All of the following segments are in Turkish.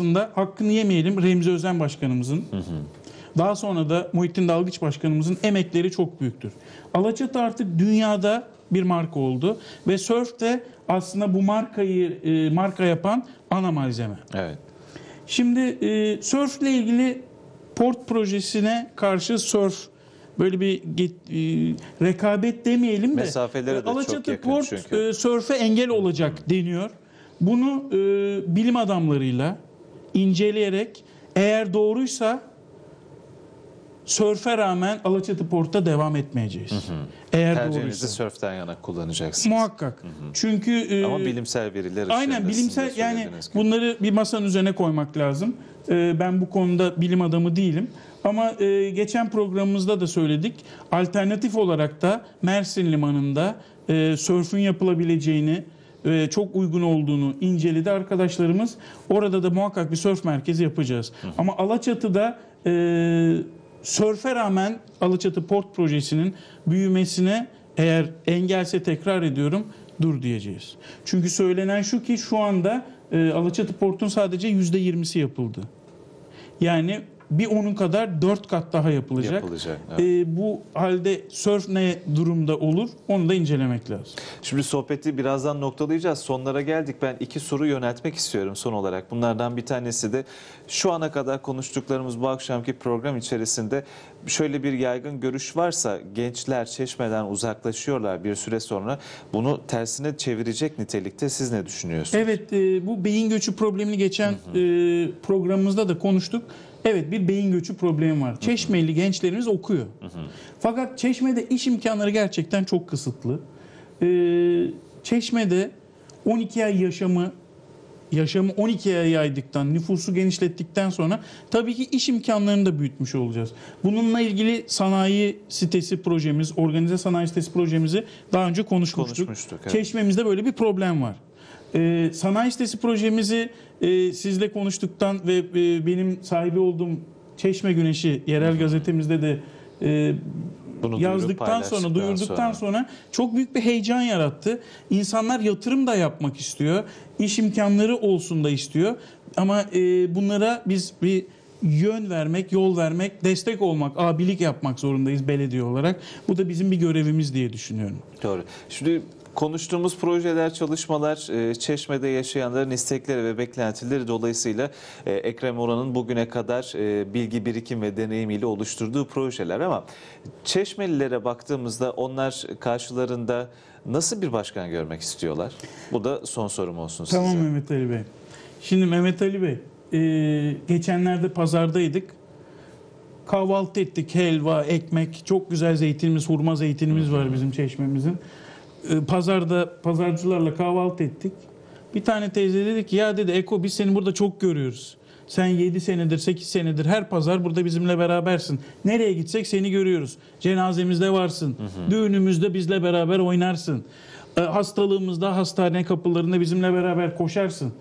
aslında hakkını yemeyelim Remzi Özen Başkanımızın. Daha sonra da Muhittin Dalgıç Başkanımızın emekleri çok büyüktür. Alaçatı artık dünyada bir marka oldu ve surf de aslında bu markayı e, marka yapan ana malzeme. Evet. Şimdi e, sörfle ilgili port projesine karşı sörf böyle bir get- e, rekabet demeyelim de Mesafeleri de çok Alaçatı yakın port çünkü. e, sörfe engel olacak deniyor. Bunu e, bilim adamlarıyla inceleyerek eğer doğruysa sörfe rağmen Alaçatı portta devam etmeyeceğiz. Eğer Tercihinizi doğruysa. sörften yana kullanacaksınız. Muhakkak. Çünkü e, Ama bilimsel veriler Aynen bilimsel yani gibi. bunları bir masanın üzerine koymak lazım. Ee, ben bu konuda bilim adamı değilim. Ama e, geçen programımızda da söyledik. Alternatif olarak da Mersin Limanı'nda e, sörfün yapılabileceğini e, çok uygun olduğunu inceledi arkadaşlarımız. Orada da muhakkak bir sörf merkezi yapacağız. Ama Alaçatı'da e, sörfe rağmen Alaçatı Port Projesi'nin büyümesine eğer engelse tekrar ediyorum dur diyeceğiz. Çünkü söylenen şu ki şu anda e, Alaçatı Port'un sadece %20'si yapıldı. Yani bir onun kadar dört kat daha yapılacak. Yapılacak, evet. E, bu halde sörf ne durumda olur onu da incelemek lazım. Şimdi sohbeti birazdan noktalayacağız. Sonlara geldik. Ben iki soru yöneltmek istiyorum son olarak. Bunlardan bir tanesi de şu ana kadar konuştuklarımız bu akşamki program içerisinde şöyle bir yaygın görüş varsa gençler çeşmeden uzaklaşıyorlar bir süre sonra. Bunu tersine çevirecek nitelikte siz ne düşünüyorsunuz? Evet e, bu beyin göçü problemini geçen e, programımızda da konuştuk. Evet bir beyin göçü problemi var. Çeşmeli gençlerimiz okuyor. Fakat Çeşme'de iş imkanları gerçekten çok kısıtlı. E, Çeşme'de 12 ay yaşamı yaşamı 12 aya yaydıktan, nüfusu genişlettikten sonra tabii ki iş imkanlarını da büyütmüş olacağız. Bununla ilgili sanayi sitesi projemiz, organize sanayi sitesi projemizi daha önce konuşmuştuk. Konuşmuştuk, evet. Çeşmemizde böyle bir problem var. Ee, sanayi sitesi projemizi e, sizle konuştuktan ve e, benim sahibi olduğum Çeşme Güneşi yerel gazetemizde de e, Bunu yazdıktan sonra, duyurduktan sonra. çok büyük bir heyecan yarattı. İnsanlar yatırım da yapmak istiyor. iş imkanları olsun da istiyor. Ama e, bunlara biz bir yön vermek, yol vermek, destek olmak, abilik yapmak zorundayız belediye olarak. Bu da bizim bir görevimiz diye düşünüyorum. Doğru. Şimdi konuştuğumuz projeler, çalışmalar e, Çeşme'de yaşayanların istekleri ve beklentileri dolayısıyla e, Ekrem Oran'ın bugüne kadar e, bilgi birikim ve deneyimiyle oluşturduğu projeler ama Çeşmelilere baktığımızda onlar karşılarında nasıl bir başkan görmek istiyorlar? Bu da son sorum olsun size. Tamam Mehmet Ali Bey. Şimdi Mehmet Ali Bey, geçenlerde pazardaydık. Kahvaltı ettik, helva, ekmek, çok güzel zeytinimiz, hurma zeytinimiz var bizim çeşmemizin. E, pazarda pazarcılarla kahvaltı ettik. Bir tane teyze dedi ki ya dedi Eko biz seni burada çok görüyoruz. Sen 7 senedir, 8 senedir her pazar burada bizimle berabersin. Nereye gitsek seni görüyoruz. Cenazemizde varsın. Düğünümüzde bizle beraber oynarsın. E, hastalığımızda hastane kapılarında bizimle beraber koşarsın.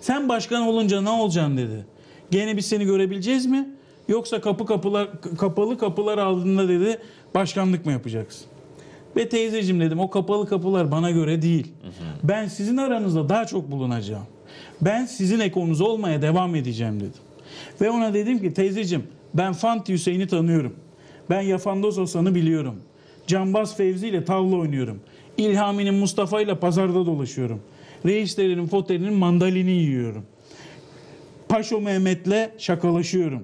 Sen başkan olunca ne olacaksın dedi. Gene biz seni görebileceğiz mi? Yoksa kapı kapılar kapalı kapılar aldığında dedi başkanlık mı yapacaksın? Ve teyzeciğim dedim o kapalı kapılar bana göre değil. Ben sizin aranızda daha çok bulunacağım. Ben sizin ekonuz olmaya devam edeceğim dedim. Ve ona dedim ki teyzeciğim ben Fanti Hüseyin'i tanıyorum. Ben Yafandos Osan'ı biliyorum. Cambaz Fevzi ile tavla oynuyorum. İlhami'nin Mustafa ile pazarda dolaşıyorum. Reislerinin fotelinin mandalini yiyorum. Paşo Mehmet'le şakalaşıyorum.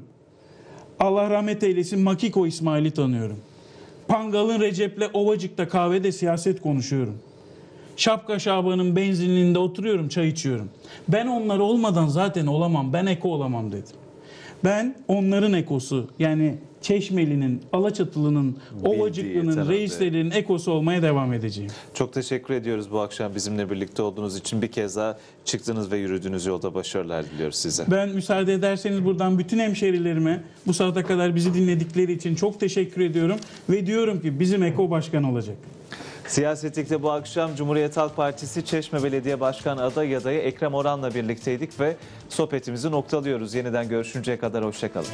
Allah rahmet eylesin Makiko İsmail'i tanıyorum. Pangal'ın Recep'le Ovacık'ta kahvede siyaset konuşuyorum. Şapka Şaban'ın benzinliğinde oturuyorum, çay içiyorum. Ben onlar olmadan zaten olamam, ben eko olamam dedim. Ben onların ekosu yani Çeşmeli'nin, Alaçatılı'nın, Ovacıklı'nın, reislerinin ekosu olmaya devam edeceğim. Çok teşekkür ediyoruz bu akşam bizimle birlikte olduğunuz için. Bir kez daha çıktığınız ve yürüdüğünüz yolda başarılar diliyoruz size. Ben müsaade ederseniz buradan bütün hemşerilerime bu saate kadar bizi dinledikleri için çok teşekkür ediyorum. Ve diyorum ki bizim Eko Başkan olacak. Siyasetlikte bu akşam Cumhuriyet Halk Partisi Çeşme Belediye Başkanı aday adayı Ekrem Oran'la birlikteydik ve sohbetimizi noktalıyoruz. Yeniden görüşünceye kadar hoşçakalın.